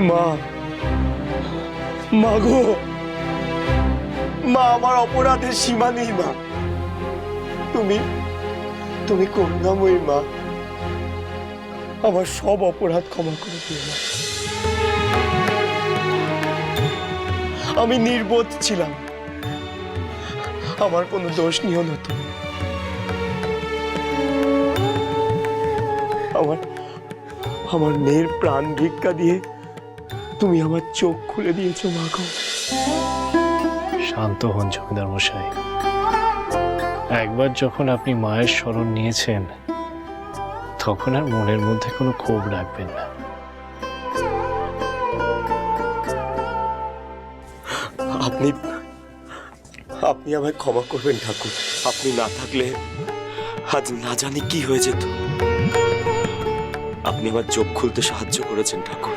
মা মা গো। মা, আমার অপরাধের সীমা নেই, মা। তুমি তুমি করুণাময়ী মা। আমার সব অপরাধ ক্ষমা করে দিও, মা। আমি নির্বোধ ছিলাম। আমার কোনো দোষ নিও না তুমি। আমার আমার মেয়ের প্রাণ ভিক্ষা দিয়ে তুমি আমার চোখ খুলে দিয়েছ মা গো। শান্ত হন জমিদার মশাই। একবার যখন আপনি মায়ের স্মরণ নিয়েছেন তখন আর মনের মধ্যে কোনো ক্ষোভ রাখবেন না। আপনি আপনি আমায় ক্ষমা করবেন ঠাকুর। আপনি না থাকলে আজ না জানি কি হয়ে যেত। আপনি আমার চোখ খুলতে সাহায্য করেছেন ঠাকুর।